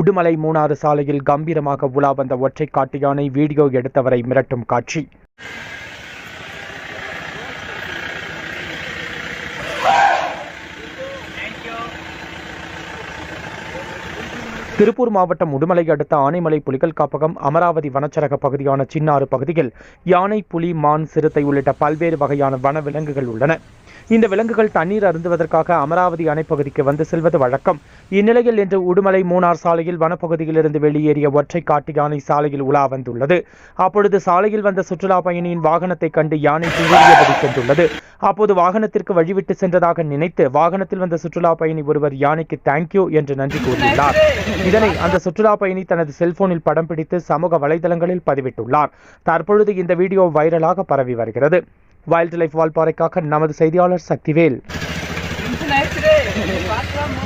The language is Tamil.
உடுமலை மூணாறு சாலையில் கம்பீரமாக உலா வந்த ஒற்றை காட்டு யானை வீடியோ எடுத்தவரை மிரட்டும் காட்சி. திருப்பூர் மாவட்டம் உடுமலை அடுத்த ஆனைமலை புலிகள் காப்பகம் அமராவதி வனச்சரக பகுதியான சின்னாறு பகுதியில் யானை புலி மான் சிறுத்தை உள்ளிட்ட பல்வேறு வகையான வன விலங்குகள் உள்ளன. இந்த விலங்குகள் தண்ணீர் அருந்துவதற்காக அமராவதி அணைப்பகுதிக்கு வந்து செல்வது வழக்கம். இந்நிலையில் இன்று உடுமலை மூணார் சாலையில் வனப்பகுதியிலிருந்து வெளியேறிய ஒற்றை காட்டு யானை சாலையில் உலா வந்துள்ளது. அப்பொழுது சாலையில் வந்த சுற்றுலா பயணியின் வாகனத்தை கண்டு யானை துழியபடி சென்றுள்ளது அப்போது வாகனத்திற்கு வழிவிட்டு சென்றதாக நினைத்து வாகனத்தில் வந்த சுற்றுலா பயணி ஒருவர் யானைக்கு தேங்க்யூ என்று நன்றி கூறியுள்ளார். இதனை அந்த சுற்றுலா பயணி தனது செல்போனில் படம் பிடித்து சமூக வலைதளங்களில் பதிவிட்டுள்ளார். தற்பொழுது இந்த வீடியோ வைரலாக பரவி வருகிறது. வைல்ட் லைஃப் வால்பாறைக்காக நமது செய்தியாளர் சக்திவேல். பார்க்கலாம்